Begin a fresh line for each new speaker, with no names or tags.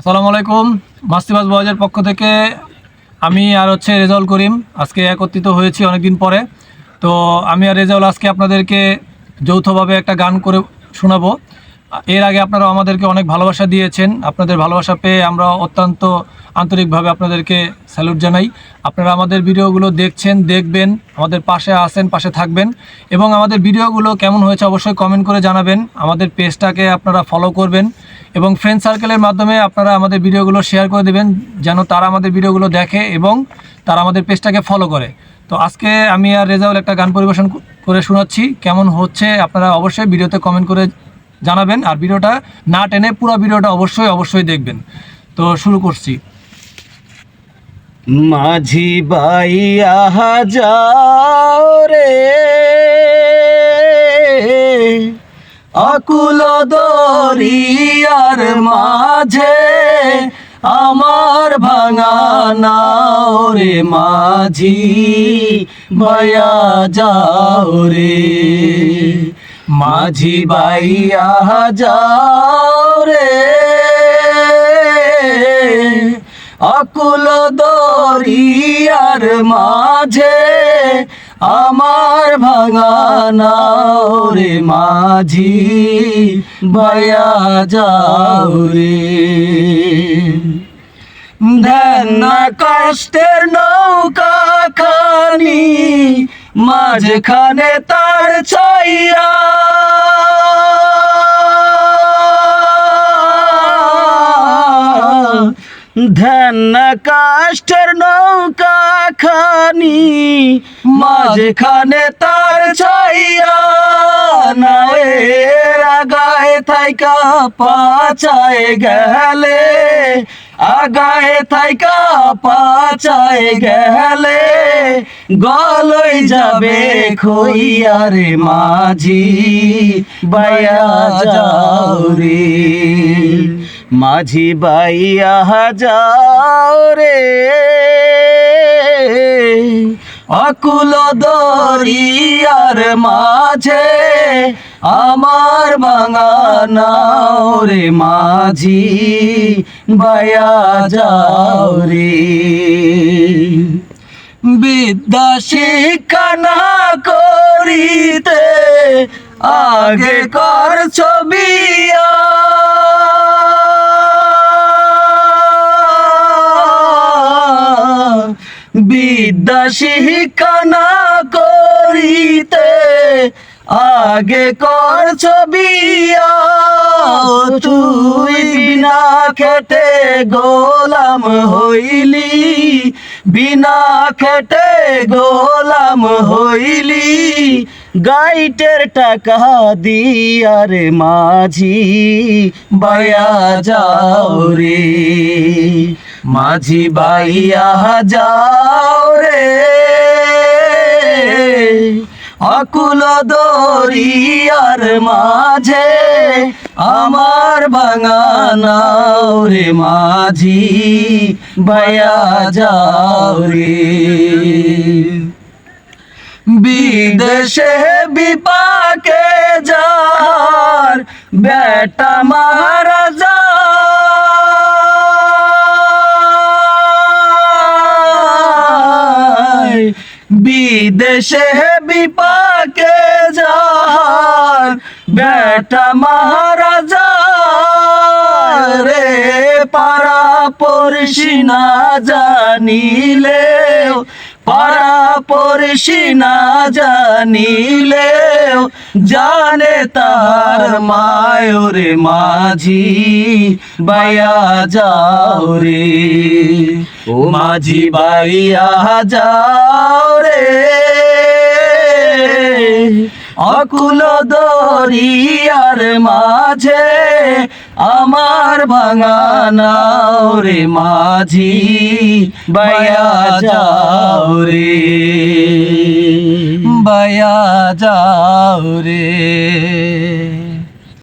আসসালামু আলাইকুম। মাস্তিবাজ বয়েজের পক্ষ থেকে আমি আর হচ্ছে রেজাউল করিম। আজকে একত্রিত হয়েছি অনেকদিন পরে। তো আমি আর রেজাউল আজকে আপনাদেরকে যৌথভাবে একটা গান করে শোনাবো। এর আগে আপনারা আমাদেরকে অনেক ভালোবাসা দিয়েছেন। আপনাদের ভালোবাসা পেয়ে আমরা অত্যন্ত আন্তরিকভাবে আপনাদেরকে স্যালুট জানাই। আপনারা আমাদের ভিডিওগুলো দেখছেন, দেখবেন, আমাদের পাশে আসেন পাশে থাকবেন এবং আমাদের ভিডিওগুলো কেমন হয়েছে অবশ্যই কমেন্ট করে জানাবেন। আমাদের পেজটাকে আপনারা ফলো করবেন এবং ফ্রেন্ড সার্কেলের মাধ্যমে আপনারা আমাদের ভিডিওগুলো শেয়ার করে দেবেন, যেন তারা আমাদের ভিডিওগুলো দেখে এবং তারা আমাদের পেজটাকে ফলো করে। তো আজকে আমি আর রেজাউল একটা গান পরিবেশন করে শোনাচ্ছি। কেমন হচ্ছে আপনারা অবশ্যই ভিডিওতে কমেন্ট করে জানাবেন আর ভিডিওটা না টেনে পুরো ভিডিওটা অবশ্যই অবশ্যই দেখবেন। তো শুরু করছি।
মাঝি বাইয়া যাও রে আকুল দরিয়ার মাঝে আমার ভাঙা নাও রে মাঝি বাইয়া যাও রে। মাঝি বাইয়া যাও রে অকুল দরিয়ার মাঝে আমার ভাঙানা রে মাঝি বয়া যাও রে ধ্যান কষ্টের নৌকা খানি মাঝখানে তার ছাইয়া ধ্যান কাষ্টের নৌকা খানি, মাঝখানে তার ছাইয়া নায়ের আগায় থাইকা পাচায় গেলে আগায় থাইকা পাচায় গেলে, গলই যাবে খইয়ারে মাঝি। বাইয়া যাও রে, মাঝি বাইয়া যাও রে। অকুল দরিয়ার মাঝে আমার বাঙানাও রে মাঝি, বায়া যাও রে। বিদ্যা শিক্ষা না করিতে আগে কর ছবিয়া বিদ্যা শিক্ষা না করিতে আগে কর ছবিয়া তুই বিনা খেটে গোলাম হইলি, বিনা খেটে গোলাম হইলি। গাইটের টাকা দিয়ার মাঝি, বায়া যাও রে। মাঝি বাইয়া যাও রে। অকুল দরিয়ার মাঝে আমার বাঙানাও রে মাঝি বায়া যাও রে। বিদেশে বিপাকে যার বেটা মহারাজা বিদেশে বিপাকে যার বেটা মহারাজা রে পারা পড়শি না জানিলেও পারা পড়ছি না জানিলেও জানে তার মায়ের মাঝি বায়া যাও রে। ও মাঝি, বাইয়া যাও রে। অকুল দরিয়ার মাঝে আমার ভাঙানাও রে মাঝি বায়া যাও রে বায়া যাও রে।